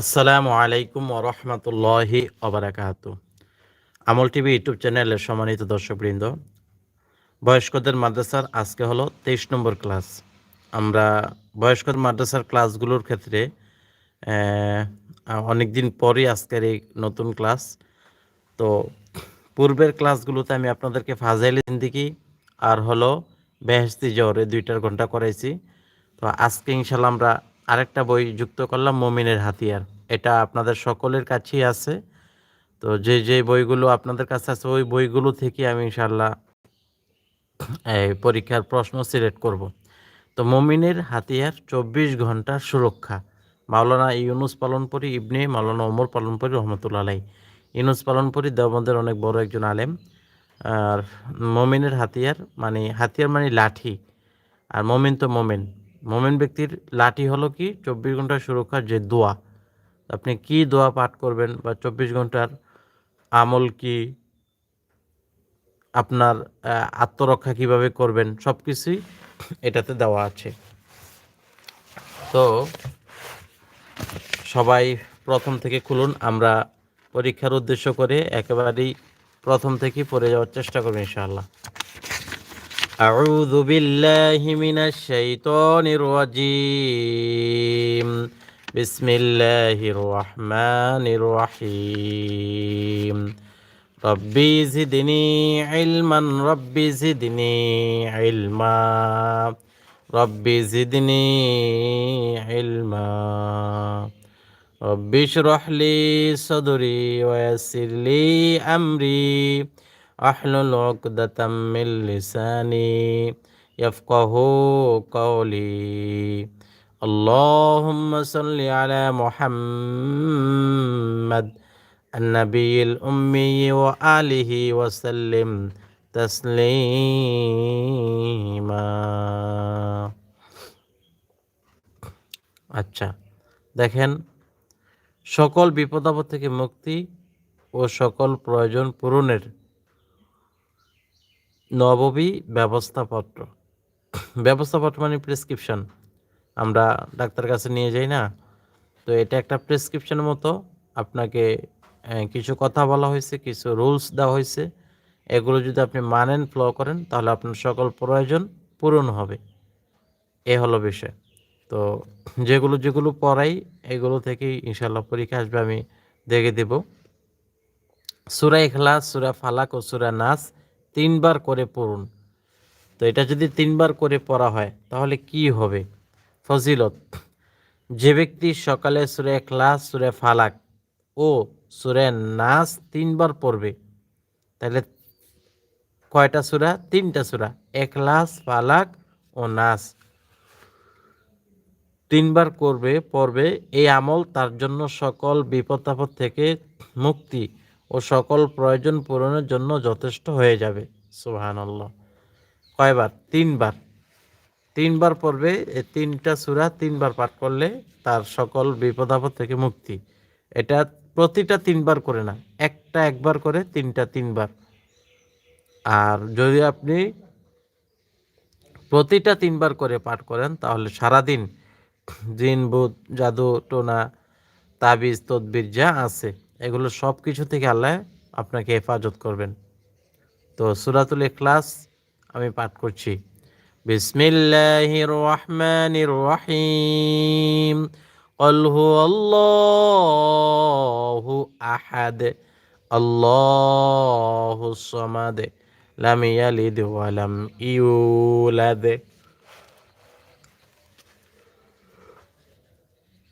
আসসালামু আলাইকুম ওরহমতুল্লাহি অবরাকাত আমল টিভি ইউটিউব চ্যানেলের সম্মানিত দর্শকবৃন্দ, বয়স্কদের মাদ্রাসার আজকে হলো তেইশ নম্বর ক্লাস। আমরা বয়স্কদের মাদ্রাসার ক্লাসগুলোর ক্ষেত্রে অনেক দিন পরই আজকের এই নতুন ক্লাস। তো পূর্বের ক্লাসগুলোতে আমি আপনাদেরকে ফাজাইল জিন্দিগি আর হলো বেহেস্তি জ্বর এই দুইটার ঘণ্টা করাইছি। তো আজকে ইনশাল্লাহ আমরা আরেকটা বই যুক্ত করলাম, মমিনের হাতিয়ার। এটা আপনাদের সকলের কাছেই আছে। তো যে যে বইগুলো আপনাদের কাছে আছে, ওই বইগুলো থেকে আমি ইনশাল্লাহ এই পরীক্ষার প্রশ্ন সিলেক্ট করব। তো মমিনের হাতিয়ার, চব্বিশ ঘণ্টার সুরক্ষা। মাওলানা ইউনুস পালনপুরি ইবনে, মাওলানা ওমর পালনপুরি রহমতুল্লা আলাই ইউনুস পালনপুরি দেওবন্দের অনেক বড় একজন আলেম। আর মমিনের হাতিয়ার মানে হাতিয়ার মানে লাঠি। আর মমিন তো মমিন। মোমেন ব্যক্তির লাঠি হলো কি? চব্বিশ ঘণ্টার সুরক্ষার যে দোয়া। আপনি কি দোয়া পাঠ করবেন বা চব্বিশ ঘণ্টার আমল কি? আপনার আত্মরক্ষা কীভাবে করবেন? সব কিছুই এটাতে দেওয়া আছে। তো সবাই প্রথম থেকে খুলুন, আমরা পরীক্ষার উদ্দেশ্য করে একেবারেই প্রথম থেকে পড়ে যাওয়ার চেষ্টা করব ইনশাআল্লাহ। أعوذ بالله من الشيطان الرجيم. بسم الله الرحمن الرحيم. ربي زدني علما ربي زدني علما. ربي زدني علما. ربي اشرح لي صدري ويسر لي أمري. أحلل عقدة من لساني يفقه قولي اللهم صل على محمد النبي الأمي وآله وسلم تسليما আচ্ছা দেখেন সকল বিপদাপদ থেকে মুক্তি ও সকল প্রয়োজন পূরণের নববী ব্যবস্থাপত্র। ব্যবস্থাপত্র মানে প্রেসক্রিপশন আমরা ডাক্তার কাছে নিয়ে যাই না, তো এটা একটা প্রেসক্রিপশনের মতো। আপনাকে কিছু কথা বলা হয়েছে, কিছু রুলস দেওয়া হয়েছে। এগুলো যদি আপনি মানেন ফ্লো করেন, তাহলে আপনার সকল প্রয়োজন পূরণ হবে। এ হলো বিষয়। তো যেগুলো যেগুলো পড়াই, এগুলো থেকেই ইনশাল্লাহ পরীক্ষা আসবে, আমি দেখে দেব। সুরা এখলাস সুরা ফালাক ও সুরা নাস তিনবার করে পড়ুন। তো এটা যদি তিনবার করে পড়া হয়, তাহলে কি হবে? ফজিলত, যে ব্যক্তি সকালে সুরে ক্লাস সুরে ফালাক ও সুরে নাস তিনবার পড়বে, তাহলে কয়টা সুরা? তিনটা সুরা একলাস ফালাক ও নাস। তিনবার করবে, পড়বে, এই আমল তার জন্য সকল বিপদ থেকে মুক্তি। ও সকল প্রয়োজন পূরণের জন্য যথেষ্ট হয়ে যাবে। সুহান আল্লাহ কয়বার? তিনবার। তিনবার পড়বে এই তিনটা সুরা তিনবার পাঠ করলে তার সকল বিপদাপদ থেকে মুক্তি। এটা প্রতিটা তিনবার করে না, একটা একবার করে তিনটা তিনবার। আর যদি আপনি প্রতিটা তিনবার করে পাঠ করেন, তাহলে সারাদিন জিন বুধ জাদু, টোনা, তাবিজ, তদবির যা আছে এগুলো সব কিছু থেকে আল্লাহ আপনাকে হেফাজত করবেন তো সুরাতুল ইখলাস আমি পাঠ করছি বিসমিল্লাহির রহমানির রহিম قل هو الله أحد الله الصمد لم يلد ولم يولد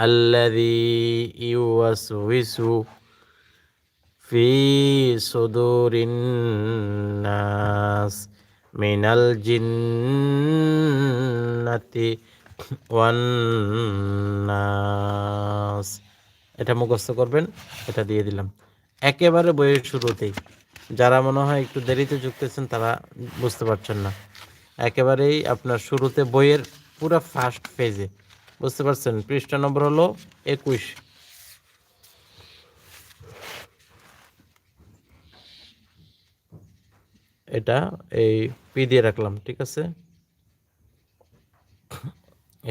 الذي يوسوس في صدور الناس من الجنة والناس এটা মুখস্থ করবেন এটা দিয়ে দিলাম একেবারে বইয়ের শুরুতেই যারা মনে হয় একটু দেরিতে যুক্তেছেন তারা বুঝতে পারছেন না একেবারেই আপনার শুরুতে বইয়ের পুরো ফার্স্ট পেজে বুঝতে পারছেন? পৃষ্ঠা নম্বর হলো একুশ। এটা এই পি দিয়ে রাখলাম, ঠিক আছে?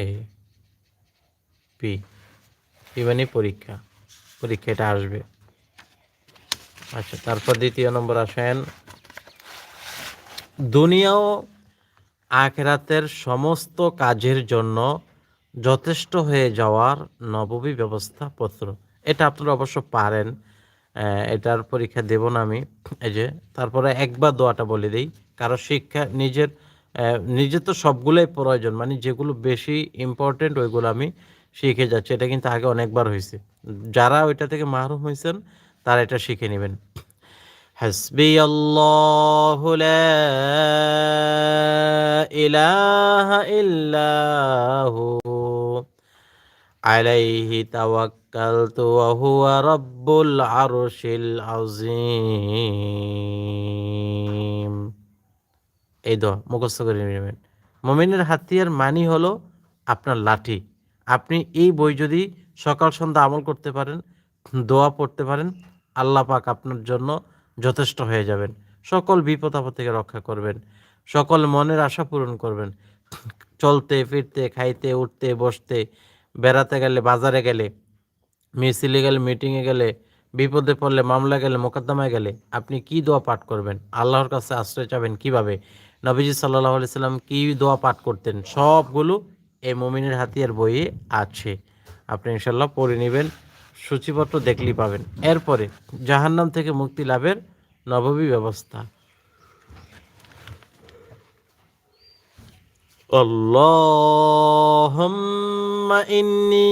এই পি মানে পরীক্ষা। পরীক্ষা এটা আসবে। আচ্ছা তারপর দ্বিতীয় নম্বর আসেন। দুনিয়া ও আখেরাতের সমস্ত কাজের জন্য যথেষ্ট হয়ে যাওয়ার নববী ব্যবস্থাপত্র। এটা আপনারা অবশ্য পারেন এটার পরীক্ষা দেব না আমি। এই যে, তারপরে একবার দোয়াটা বলে দিই কারও শিক্ষা নিজের নিজের তো সবগুলোই প্রয়োজন মানে যেগুলো বেশি ইম্পর্টেন্ট ওইগুলো আমি শিখে যাচ্ছি। এটা কিন্তু আগে অনেকবার হয়েছে। যারা ওইটা থেকে মাহরুম হয়েছেন, তারা এটা শিখে নেবেন। হাসবি আল্লাহ ইলাহা ইল্লাহু। আলাইহি তাওয়াক্কালতু ওয়া হুয়া রাব্বুল আরশিল আযীম। এই দোয়া মুখস্থ করে নেবেন। মমিনের হাতিয়ার মানি হলো আপনার লাঠি। আপনি এই বই যদি সকাল সন্ধ্যা আমল করতে পারেন, দোয়া পড়তে পারেন, আল্লাহ পাক আপনার জন্য যথেষ্ট হয়ে যাবেন। সকল বিপদ আপদ থেকে রক্ষা করবেন। সকল মনের আশা পূরণ করবেন। চলতে, ফিরতে, খাইতে, উঠতে, বসতে বেড়াতে গেলে, বাজারে গেলে, মিছিলে গেলে, মিটিংয়ে গেলে, বিপদে পড়লে মামলা গেলে, মোকদ্দমায় গেলে, আপনি কি দোয়া পাঠ করবেন? আল্লাহর কাছে আশ্রয় চাবেন কীভাবে? নবীজি সাল্লাহ সাল্লাম কি দোয়া পাঠ করতেন? সবগুলো এই মমিনের হাতিয়ার বইয়ে আছে। আপনি ইনশাল্লাহ পড়ে নেবেন, সূচিপত্র দেখলেই পাবেন। এরপরে জাহান্নাম থেকে মুক্তি লাভের নববী ব্যবস্থা। اللهم إني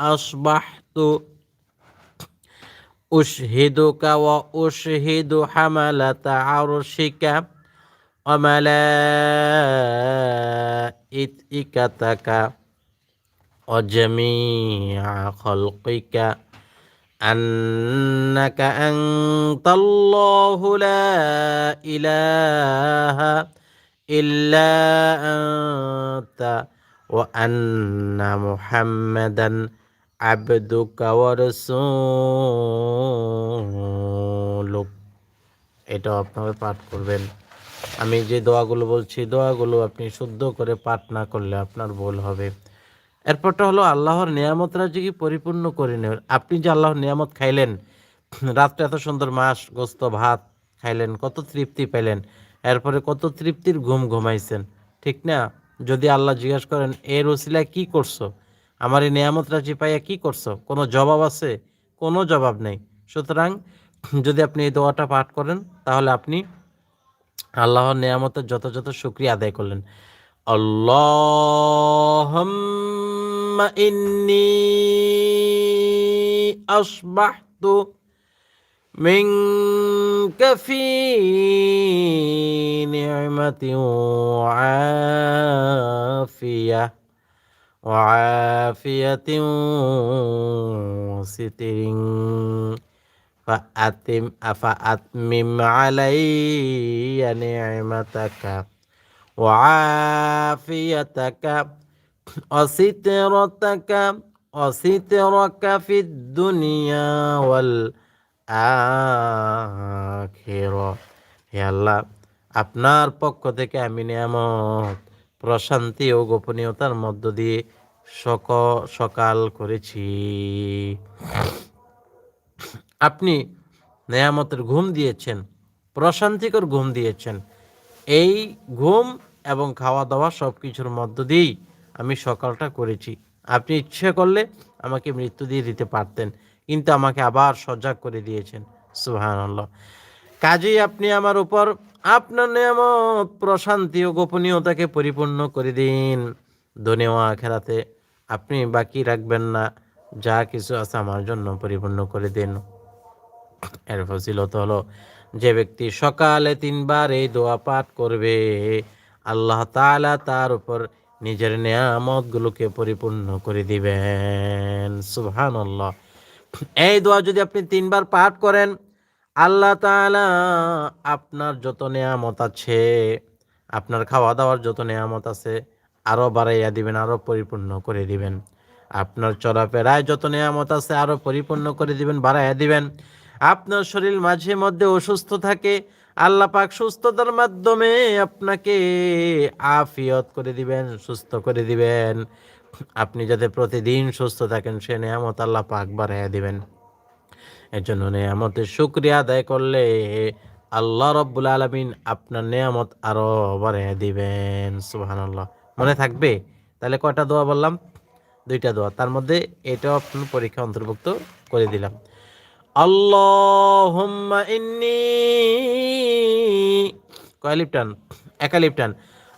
أصبحت أشهدك وأشهد حملة عرشك وملائكتك وجميع خلقك. أنك أنت الله لا إله إلا أنت وأن محمدا عبدك ورسولك এটাও আপনারা পাঠ করবেন আমি যে দোয়াগুলো বলছি দোয়াগুলো আপনি শুদ্ধ করে পাঠ না করলে আপনার ভুল হবে এরপরটা হলো আল্লাহর নিয়ামত রাজিকে পরিপূর্ণ করে নেবেন আপনি যে আল্লাহর নিয়ামত খাইলেন রাত্রে এত সুন্দর মাস গোস্ত ভাত খাইলেন কত তৃপ্তি পেলেন এরপরে কত তৃপ্তির ঘুম ঘুমাইছেন। ঠিক না? যদি আল্লাহ জিজ্ঞাসা করেন এর ওসিলায় কি করছ? আমার এই নিয়ামত রাজি পাইয়া কি করছ? কোনো জবাব আছে? কোনো জবাব নেই। সুতরাং যদি আপনি এই দোয়াটা পাঠ করেন, তাহলে আপনি আল্লাহর নিয়ামতের যথাযথ শুক্রিয়া আদায় করলেন। আল্লাহুম্মা ইন্নি আসবাহতু منك في نعمة وعافية وعافية وستر. فأتم فأتمم علي نعمتك وعافيتك وسترتك وسترك في الدنيا والآخرة হে আল্লাহ, আপনার পক্ষ থেকে আমি নিয়ামত, প্রশান্তি ও গোপনীয়তার মধ্য দিয়ে সক সকাল করেছি। আপনি নেয়ামতের ঘুম দিয়েছেন, প্রশান্তিকর ঘুম দিয়েছেন। এই ঘুম এবং খাওয়া দাওয়া সব কিছুর মধ্য দিয়েই আমি সকালটা করেছি। আপনি ইচ্ছে করলে আমাকে মৃত্যু দিয়ে দিতে পারতেন। কিন্তু আমাকে আবার সজাগ করে দিয়েছেন। সুবহানাল্লাহ। কাজেই আপনি আমার উপর আপনার নিয়ামত, প্রশান্তি ও গোপনীয়তাকে পরিপূর্ণ করে দিন। ধনেওয়া খেলাতে আপনি বাকি রাখবেন না। যা কিছু আছে আমার জন্য পরিপূর্ণ করে দিন। এর ফসিলত হলো, যে ব্যক্তি সকালে তিনবার এই দোয়া পাঠ করবে, আল্লাহ তাআলা তার উপর নিজের নিয়ামতগুলোকে পরিপূর্ণ করে দিবেন। সুবহানাল্লাহ। এই দোয়া যদি আপনি তিনবার পাঠ করেন, আল্লাহ আপনার যত নিয়ামত আছে, আপনার খাওয়া দাওয়ার যত নিয়ামত আছে আরও বাড়াইয়া দিবেন আরও পরিপূর্ণ করে দিবেন। আপনার চলাফেরায় যত নিয়ামত আছে আরও পরিপূর্ণ করে দিবেন, বাড়াইয়া দিবেন। আপনার শরীর মাঝে মধ্যে অসুস্থ থাকে, আল্লাহ পাক সুস্থতার মাধ্যমে আপনাকে আফিয়ত করে দিবেন, সুস্থ করে দিবেন। আপনি যাতে প্রতিদিন সুস্থ থাকেন, সে নিয়ামত আল্লাহ পাক বাড়াইয়া দিবেন। এর জন্য নিয়ামতের শুক্রিয়া আদায় করলে আল্লাহ রব্বুল আলমিন আপনার নিয়ামত আরও বাড়াইয়া দিবেন, সুবহানাল্লাহ। মনে থাকবে? তাহলে কয়টা দোয়া বললাম? দুইটা দোয়া। তার মধ্যে এটাও আপনার পরীক্ষা অন্তর্ভুক্ত করে দিলাম। আল্লাহ ইন্নি। কয় লিপটান? একা লিপটান।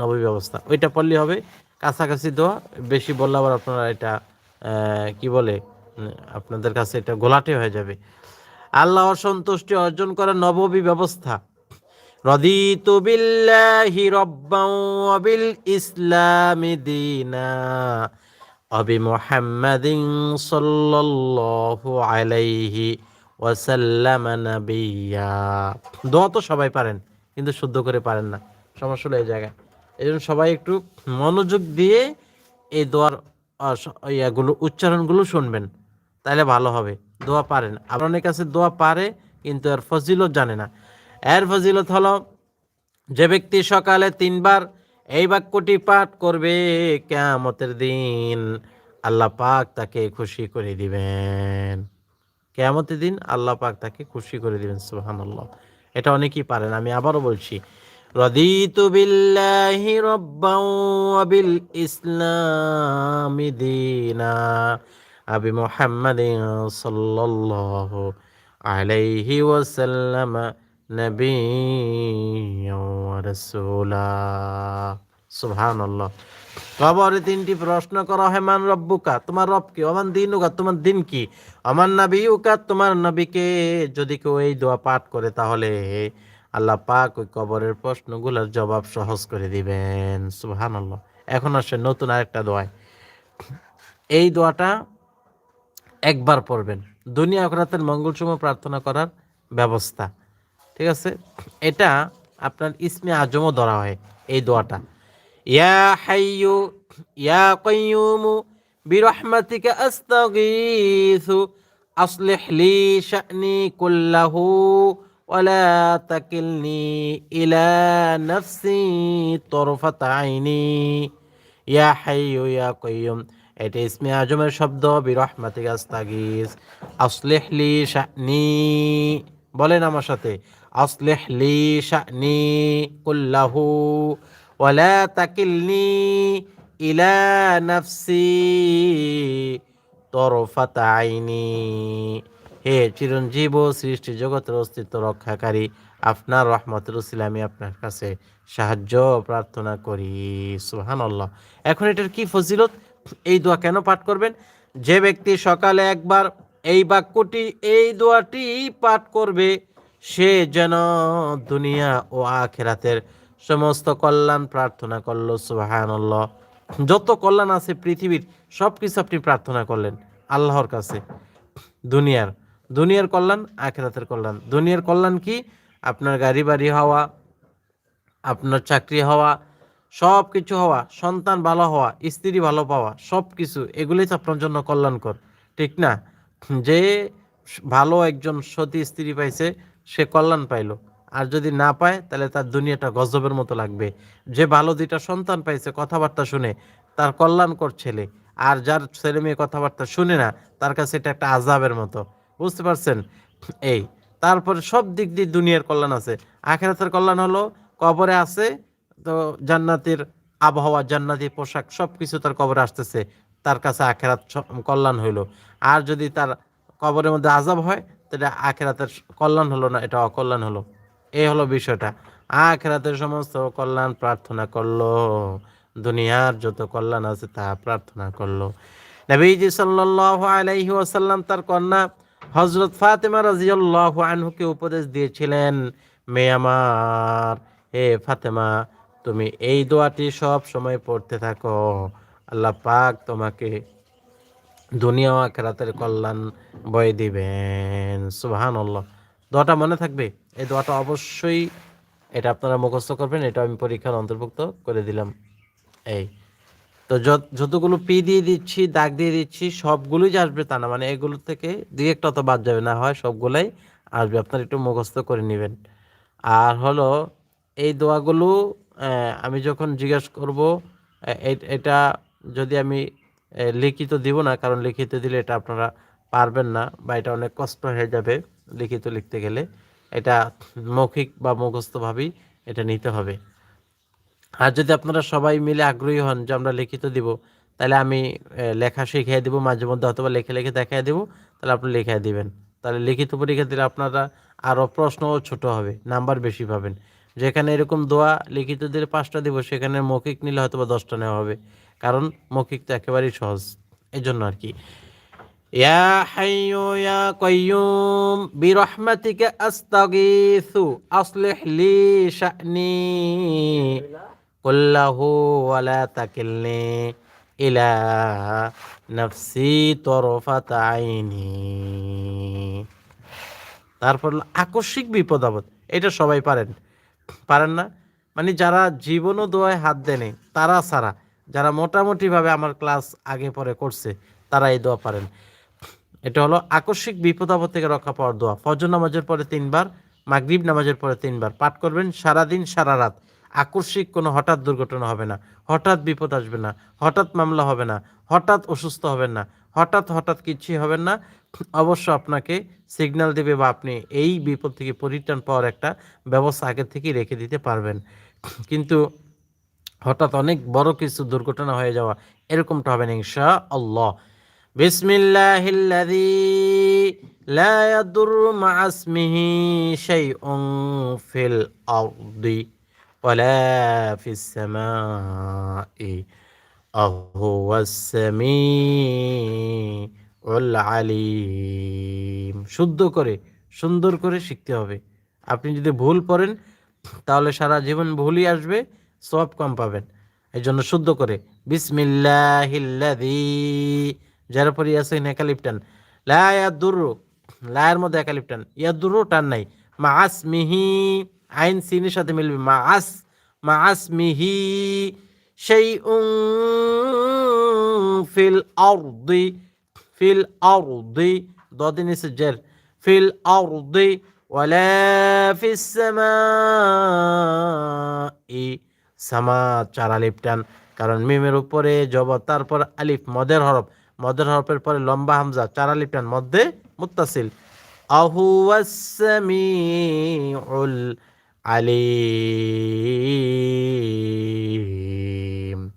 নবী ব্যবস্থা। ওইটা পড়লে হবে। কাছাকাছি দোয়া বেশি বললে আবার আপনারা এটা কি বলে, আপনাদের কাছে এটা গোলাটে হয়ে যাবে। আল্লাহ অসন্তুষ্টি অর্জন করার নববী ব্যবস্থা। রদিতু বিল্লাহি রব্বাও ওয়া বিল ইসলামি দীনা। অবি মুহাম্মাদিন সাল্লাল্লাহু আলাইহি ওয়াসাল্লাম নাবিয়্যা দোয়া তো সবাই পারেন, কিন্তু শুদ্ধ করে পারেন না। সমস্যা হলো এই জায়গায়। এই জন্য সবাই একটু মনোযোগ দিয়ে এই দোয়ার ইয়াগুলো, উচ্চারণগুলো শুনবেন তাহলে ভালো হবে। দোয়া পারেন। আবার অনেক কাছে দোয়া পারে, কিন্তু এর ফজিলত জানে না। এর ফজিলত হলো, যে ব্যক্তি সকালে তিনবার এই বাক্যটি পাঠ করবে, কেয়ামতের দিন আল্লাহ পাক তাকে খুশি করে দিবেন। কেয়ামতের দিন আল্লাহ পাক তাকে খুশি করে দিবেন, সুবহানাল্লাহ। এটা অনেকেই পারেন, আমি আবারও বলছি। রব্বাও ওয়া বিল ইসলামি দীনা আবি মুহাম্মাদিন সাল্লাল্লাহু আলাইহি ওয়াসাল্লাম নবিয়্যাও ওয়া রাসূলা। সুবহানাল্লাহ। কবরে তিনটি প্রশ্ন করা হয়, মান রব্বুকা? তোমার রব কি? অমান দিন দিনুকা? তোমার দিন কি? আমার নবীউকা? তোমার নবীকে যদি কেউ এই দোয়া পাঠ করে তাহলে আল্লাহ পাক ওই কবরের প্রশ্নগুলোর জবাব সহজ করে দিবেন। সুহান আল্লাহ এখন আসে নতুন আরেকটা দোয়ায়। এই দোয়াটা একবার পড়বেন। দুনিয়া আখরাতের মঙ্গলসম প্রার্থনা করার ব্যবস্থা। ঠিক আছে? এটা আপনার ইসমে আজমও ধরা হয় এই দোয়াটা। ইয়া হাইয়ু, ইয়া কয়ুমু বিরহমাতিকে আস্তগিসু আসলে হলি শাহনি কুল্লাহু ولا تكلني إلى نفسي طرفة عيني ইয়া হাইয়ু ইয়া কাইয়ুম এটা ইসমে আজমের শব্দ বিরহমাতিক আস্তাগিস আসলিহ লি শানি বলেন আমার সাথে আসলিহ লি শানি কুল্লাহু ওয়ালা তাকিলনি ইলা নাফসি তরফাত আইনি হে চিরঞ্জীব সৃষ্টি জগতের অস্তিত্ব রক্ষাকারী, আপনার রহমতের আমি আপনার কাছে সাহায্য প্রার্থনা করি। সুহান আল্লাহ এখন এটার কি ফজিলত? এই দোয়া কেন পাঠ করবেন? যে ব্যক্তি সকালে একবার এই বাক্যটি, এই দোয়াটি পাঠ করবে, সে যেন দুনিয়া ও আখেরাতের সমস্ত কল্যাণ প্রার্থনা করল। সুহান আল্লাহ যত কল্যাণ আছে পৃথিবীর সব কিছু আপনি প্রার্থনা করলেন আল্লাহর কাছে। দুনিয়ার দুনিয়ার কল্যাণ, আখেরাতের কল্যাণ। দুনিয়ার কল্যাণ কি? আপনার গাড়ি বাড়ি হওয়া, আপনার চাকরি হওয়া সব কিছু হওয়া, সন্তান ভালো হওয়া, স্ত্রী ভালো পাওয়া সব কিছু এগুলোই তো আপনার জন্য কল্যাণকর, ঠিক না? যে ভালো একজন সতী স্ত্রী পাইছে, সে কল্যাণ পাইলো। আর যদি না পায়, তাহলে তার দুনিয়াটা গজবের মতো লাগবে। যে ভালো দুইটা সন্তান পাইছে, কথাবার্তা শুনে, তার কল্যাণকর ছেলে। আর যার ছেলে মেয়ে কথাবার্তা শুনে না, তার কাছে এটা একটা আজাবের মতো। বুঝতে পারছেন? এই, তারপরে সব দিক দিয়ে দুনিয়ার কল্যাণ আছে। আখেরাতের কল্যাণ হলো, কবরে আছে, তো জান্নাতের আবহাওয়া, জান্নাতি পোশাক সব কিছু তার কবরে আসতেছে। তার কাছে আখেরাত কল্যাণ হইল। আর যদি তার কবরের মধ্যে আজাব হয়, তাহলে আখেরাতের কল্যাণ হলো না, এটা অকল্যাণ হলো। এই হলো বিষয়টা। আখেরাতের সমস্ত কল্যাণ প্রার্থনা করল। দুনিয়ার যত কল্যাণ আছে, তা প্রার্থনা করল। নবীজি সাল্লাল্লাহু আলাইহি ওয়াসাল্লাম তার কন্যা হযরত ফাতেমা রাদিয়াল্লাহু আনহুকে উপদেশ দিয়েছিলেন, মেয়ে আমার, হে ফাতেমা, তুমি এই দোয়াটি সব সময় পড়তে থাকো। আল্লাহ পাক তোমাকে দুনিয়া আখেরাতের কল্যাণ বয়ে দিবেন। সুবহানাল্লাহ। দোয়াটা মনে থাকবে? এই দোয়াটা অবশ্যই এটা আপনারা মুখস্থ করবেন এটা আমি পরীক্ষার অন্তর্ভুক্ত করে দিলাম। এই তো যত- যতগুলো পি দিয়ে দিচ্ছি, দাগ দিয়ে দিচ্ছি, সবগুলোই আসবে তা না। মানে এগুলো থেকে দুই একটা তো বাদ যাবে না, হয় সবগুলাই আসবে। আপনার একটু মুখস্থ করে নেবেন। আর হলো, এই দোয়াগুলো আমি যখন জিজ্ঞেস করব এটা যদি আমি লিখিত দিব না, কারণ লিখিত দিলে এটা আপনারা পারবেন না বা এটা অনেক কষ্ট হয়ে যাবে লিখিত লিখতে গেলে। এটা মৌখিক বা মুখস্থভাবেই এটা নিতে হবে। আর যদি আপনারা সবাই মিলে আগ্রহী হন যে আমরা লিখিত দিব, তাহলে আমি লেখা শিখিয়ে দিব, মাঝে মধ্যে অথবা লিখে লিখে দেখাই দিব, তাহলে আপনি লিখিয়ে দিবেন। তাহলে লিখিত পরীক্ষা দিলে আপনারা আরও প্রশ্নও ছোট হবে, নাম্বার বেশি পাবেন। যেখানে এরকম দোয়া লিখিত দিলে পাঁচটা দিব, সেখানে মৌখিক নিলে হয়তো বা দশটা নেওয়া হবে, কারণ মৌখিক তো একেবারেই সহজ এই জন্য আর কি। ইয়া হাইয়ু ইয়া কুল্লাহু ওয়ালা তাকিলনি ইলা নাফসি তরফাত আইনি তারপর আকস্মিক বিপদ আপদ। এটা সবাই পারেন। পারেন না? মানে যারা জীবনও দোয়ায় হাত দেনে তারা ছাড়া, যারা মোটামুটিভাবে আমার ক্লাস আগে পরে করছে, তারা এই দোয়া পারেন। এটা হলো আকস্মিক বিপদ আপদ থেকে রক্ষা পাওয়ার দোয়া। ফজর নামাজের পরে তিনবার, মাগরিব নামাজের পরে তিনবার পাঠ করবেন সারাদিন, সারা রাত। আকস্মিক কোনো হঠাৎ দুর্ঘটনা হবে না, হঠাৎ বিপদ আসবে না, হঠাৎ মামলা হবে না, হঠাৎ অসুস্থ হবেন না, হঠাৎ হঠাৎ কিছুই হবেন না। অবশ্য আপনাকে সিগন্যাল দেবে বা আপনি এই বিপদ থেকে পরিত্রাণ পাওয়ার একটা ব্যবস্থা আগে থেকেই রেখে দিতে পারবেন। কিন্তু হঠাৎ অনেক বড় কিছু দুর্ঘটনা হয়ে যাওয়া এরকমটা হবে না ইনশা আল্লাহ বিসমিল্লাহিল্লাযী লা ইয়াদুররু মা ইসমিহি শাইউন ফিল আরদি। ওয়ালা ফিস সামাই আহুয়াস সামিউল আলিম শুদ্ধ করে, সুন্দর করে শিখতে হবে। আপনি যদি ভুল পড়েন, তাহলে সারা জীবন ভুলই আসবে সব কম পাবেন। এই জন্য শুদ্ধ করে, বিসমিল্লাহিল্লাযী। যার উপরে আছে একালিপটান লা ইয়াদুরু, লায়ের মধ্যে একালিপটান ইয়াদুরু টান নাই মা আসমিহি আইন সিনের সাথে মিলবে। মা আস, মা আসমিহি শাইউন ফিল আরদি ফিল আরদি, দদিন জের, ফিল আরদি, ওয়ালা ফিস সামাই, সামা, চার আলিফ কারণ মিমের উপরে জব, তারপর আলিফ, মদের হরফ, মদের হরফের পরে লম্বা হামজা, চার আলিফ টান, মধ্যে মুত্তাসিল। আহুয়াসমিউল আলিম।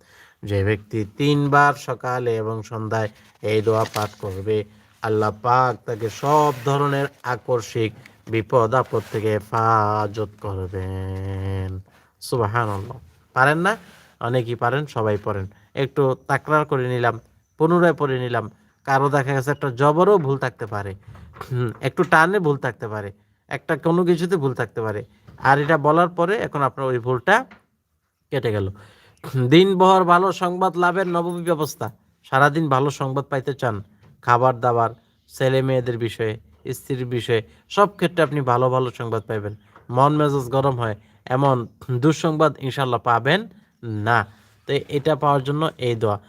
যে ব্যক্তি তিনবার সকালে এবং সন্ধ্যায় এই দোয়া পাঠ করবে, আল্লাহ পাক তাকে সব ধরনের আকর্ষিক বিপদ, আপদ থেকে হেফাজত করবেন। সুবাহান পারেন না? অনেকেই পারেন, সবাই পড়েন। একটু তাকরার করে নিলাম, পুনরায় পড়ে নিলাম। কারও দেখা গেছে একটা জবরও ভুল থাকতে পারে। একটু টানে ভুল থাকতে পারে। একটা কোনো কিছুতে ভুল থাকতে পারে। আর এটা বলার পরে এখন আপনার ওই ভুলটা কেটে গেল। দিনবহর ভালো সংবাদ, লাভের নবমী ব্যবস্থা। সারাদিন ভালো সংবাদ পাইতে চান। খাবার দাবার, ছেলে মেয়েদের বিষয়ে, স্ত্রীর বিষয়ে, সব ক্ষেত্রে আপনি ভালো ভালো সংবাদ পাইবেন। মন মেজাজ গরম হয়, এমন দুঃসংবাদ ইনশাল্লাহ পাবেন না। তো এটা পাওয়ার জন্য এই দোয়া।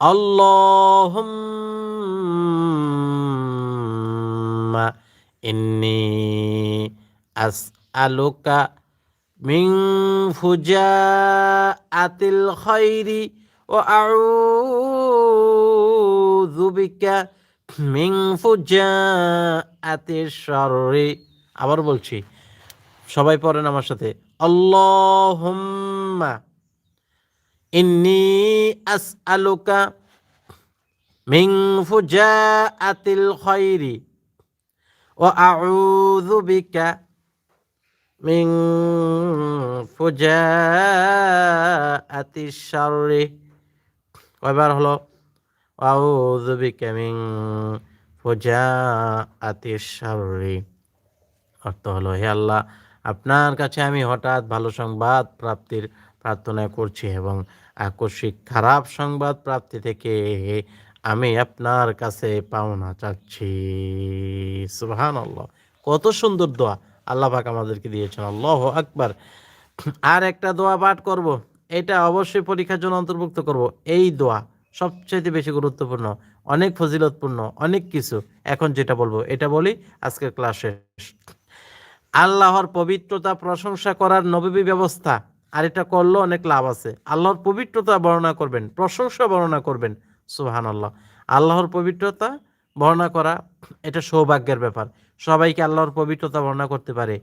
আল্লাহুম্মা ইন্নি আসআলুকা আতিল ফুজাআতিল ও ওয়া জুবিকা মিং ফুজা ফুজাআতিশ শাররি আবার বলছি, সবাই পড়েন আমার সাথে, আল্লাহুম্মা ইন্নি আস আলোকা মিং ফুজাআতিল আতিল ওয়া আউযু বিকা মিন ফুজাআতিশ শাররি কয়বার হলো বিকা মিন ফুজাআতিশ শাররি অর্থ হলো, হে আল্লাহ, আপনার কাছে আমি হঠাৎ ভালো সংবাদ প্রাপ্তির প্রার্থনা করছি এবং আকস্মিক খারাপ সংবাদ প্রাপ্তি থেকে আমি আপনার কাছে পাওনা চাচ্ছি। সুবহান আল্লাহ কত সুন্দর দোয়া আল্লাহ পাক আমাদেরকে দিয়েছেন। আল্লাহ আকবার। আর একটা দোয়া পাঠ করব। এটা অবশ্যই পরীক্ষার জন্য অন্তর্ভুক্ত করব। এই দোয়া সবচেয়ে বেশি গুরুত্বপূর্ণ, অনেক ফজিলতপূর্ণ, অনেক কিছু। এখন যেটা বলব, এটা বলি, আজকের ক্লাস আল্লাহর পবিত্রতা প্রশংসা করার নবী ব্যবস্থা। আর এটা করলে অনেক লাভ আছে। আল্লাহর পবিত্রতা বর্ণনা করবেন, প্রশংসা বর্ণনা করবেন। সুহান আল্লাহ আল্লাহর পবিত্রতা বর্ণনা করা, এটা সৌভাগ্যের ব্যাপার। সবাইকে আল্লাহর পবিত্রতা বর্ণনা করতে পারে,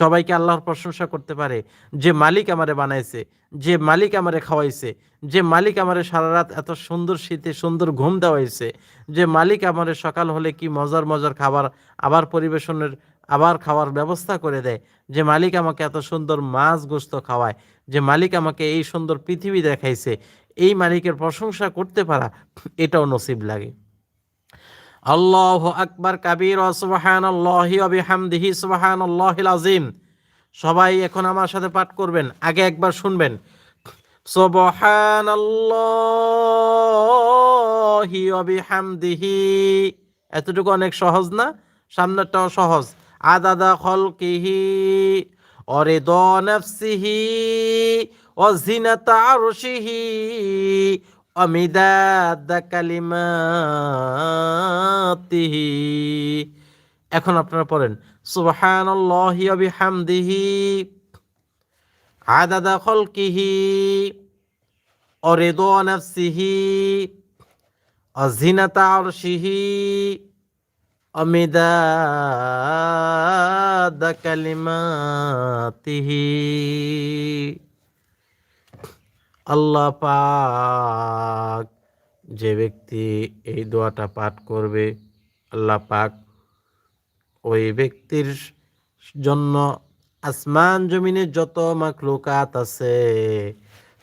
সবাইকে আল্লাহর প্রশংসা করতে পারে। যে মালিক আমারে বানাইছে, যে মালিক আমারে খাওয়াইছে, যে মালিক আমারে সারা রাত এত সুন্দর শীতে সুন্দর ঘুম দেওয়াইছে, যে মালিক আমারে সকাল হলে কি মজার মজার খাবার আবার পরিবেশনের, আবার খাওয়ার ব্যবস্থা করে দেয়, যে মালিক আমাকে এত সুন্দর মাছ গোস্ত খাওয়ায়, যে মালিক আমাকে এই সুন্দর পৃথিবী দেখাইছে এই মালিকের প্রশংসা করতে পারা, এটাও নসিব লাগে। আল্লাহ আকবার কাবির সুবাহান আল্লাহি অবিহামদিহি সুবাহান আল্লাহিল আজিম সবাই এখন আমার সাথে পাঠ করবেন, আগে একবার শুনবেন। সুবহান আল্লাহি অবিহামদিহি এতটুকু অনেক সহজ না? সামনেরটাও সহজ। আদাদা খলকিহি, অরেদ নফসিহি অজিনাতা আরশিহি, অমিদাদ কালিমাতিহি। এখন আপনারা পড়েন, সুবহানাল্লাহি ওয়া বিহামদিহি, আদাদা খলকিহি, অরেদ নফসিহি, অজিনাতা আরশিহি, অমিদাদ কালিমাতিহি। আল্লাহ পাক যে ব্যক্তি এই দোয়াটা পাঠ করবে, আল্লাহ পাক ওই ব্যক্তির জন্য আসমান জমিনে যত মাকলুকাত আছে,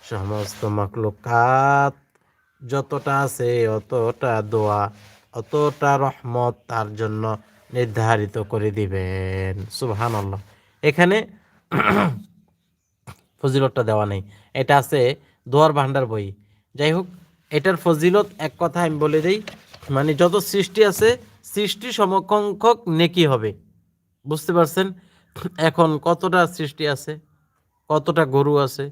সমস্ত মাকলুকাত যতটা আছে, অতটা দোয়া, অতটা রহমত তার জন্য নির্ধারিত করে দিবেন। সুবহান আল্লাহ এখানে ফজিলতটা দেওয়া নেই। এটা আছে দোয়ার ভান্ডার বই। যাই হোক, এটার ফজিলত এক কথা আমি বলে দিই মানে যত সৃষ্টি আছে, সৃষ্টি সমসংখ্যক নেকি হবে। বুঝতে পারছেন? এখন কতটা সৃষ্টি আছে, কতটা গরু আছে,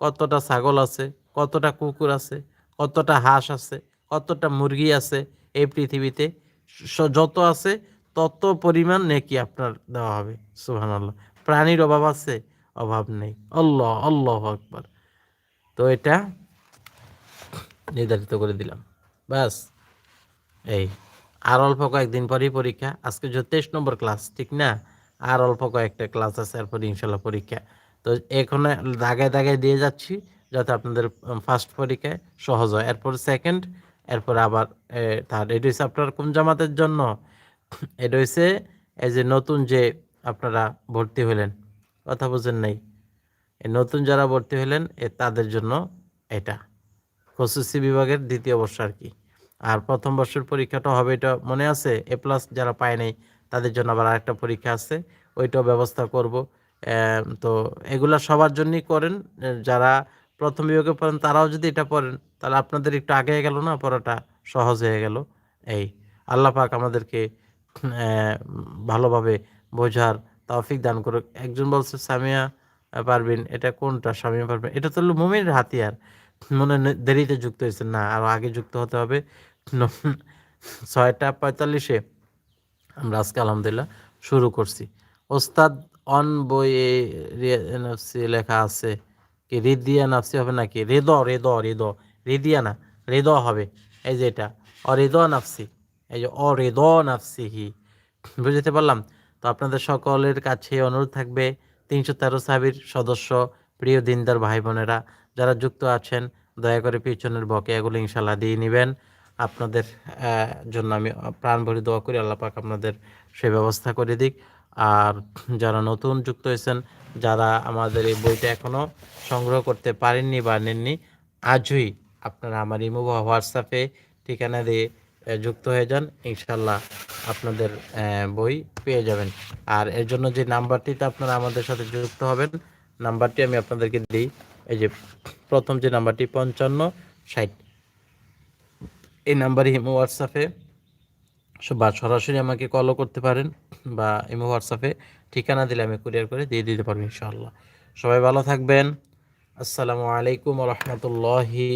কতটা ছাগল আছে, কতটা কুকুর আছে, কতটা হাঁস আছে, কতটা মুরগি আছে এই পৃথিবীতে যত আছে, তত পরিমাণ নেকি আপনার দেওয়া হবে সুহান আল্লাহ প্রাণীর অভাব আছে, অভাব নেই। আল্লাহ আল্লাহ আকবার। তো এটা নির্ধারিত করে দিলাম। ব্যাস এই আর অল্প কয়েকদিন পরেই পরীক্ষা। আজকে তেইশ নম্বর ক্লাস ঠিক না? আর অল্প কয়েকটা ক্লাস আছে, এরপরে ইনশাল্লাহ পরীক্ষা। তো এখানে দাগায় দাগায় দিয়ে যাচ্ছি যাতে আপনাদের ফার্স্ট পরীক্ষায় সহজ হয়। এরপর সেকেন্ড এরপর আবার থার্ড এটা হচ্ছে আপনার কোন জামাতের জন্য? এটা হচ্ছে এই যে নতুন যে আপনারা ভর্তি হলেন কথা বুঝেন নাই? নতুন যারা ভর্তি হলেন, এ তাদের জন্য এটা। খসুসি বিভাগের দ্বিতীয় বর্ষ আর কি। আর প্রথম বর্ষের পরীক্ষাটা হবে, এটা মনে আছে? এ প্লাস যারা পায় নাই, তাদের জন্য আবার আরেকটা পরীক্ষা আছে, ওইটাও ব্যবস্থা করব। তো এগুলা সবার জন্যই করেন যারা প্রথম বিভাগে পড়েন, তারাও যদি এটা পড়েন, তাহলে আপনাদের একটু আগে গেল না, পড়াটা সহজ হয়ে গেল। এই, আল্লাহ পাক আমাদেরকে ভালোভাবে বোঝার তৌফিক দান করুক। একজন বলছে, সামিয়া পারবেন, এটা কোনটা, স্বামী পারবেন এটা তো হলো মুমিনের হাতিয়ার। মনে দেরিতে যুক্ত হয়েছে না আরও আগে যুক্ত হতে হবে। ছয়টা পঁয়তাল্লিশে আমরা আজকে, আলহামদুলিল্লাহ, শুরু করছি। ওস্তাদ, অন বইয়ে নাফসি লেখা আছে কি, রিদিয়া নাফসি হবে নাকি? রেদ রেদ রেদ, রিদিয়া না, রেদ হবে। এই যে এটা, অরেদ নাফসি, এই যে অরেদ নাফসিহি বুঝতে পারলাম? তো আপনাদের সকলের কাছে অনুরোধ থাকবে তিনশো তেরো সাবির সদস্য, প্রিয় দিনদার ভাই বোনেরা যারা যুক্ত আছেন, দয়া করে পিছনের বকেয়াগুলো ইনশাল্লাহ দিয়ে নেবেন। আপনাদের জন্য আমি প্রাণ ভরে দোয়া করি, আল্লাহ পাক আপনাদের সেই ব্যবস্থা করে দিক। আর যারা নতুন যুক্ত হয়েছেন, যারা আমাদের এই বইটা এখনও সংগ্রহ করতে পারেননি বা নেননি, আজই আপনারা আমার ইমো বা হোয়াটসঅ্যাপে ঠিকানা দিয়ে যুক্ত হয়ে যান, ইনশাল্লাহ আপনাদের বই পেয়ে যাবেন। আর এর জন্য যে নাম্বারটিতে আপনারা আমাদের সাথে যুক্ত হবেন, নাম্বারটি আমি আপনাদেরকে দিই। এই যে প্রথম যে নাম্বারটি, পঞ্চান্ন ষাট। এই নাম্বারে ইমো, হোয়াটসঅ্যাপে বা সরাসরি আমাকে কলও করতে পারেন, বা ইমো, হোয়াটসঅ্যাপে ঠিকানা দিলে আমি কুরিয়ার করে দিয়ে দিতে পারব ইনশাআল্লাহ সবাই ভালো থাকবেন। আসসালামু আলাইকুম রহমতুল্লাহি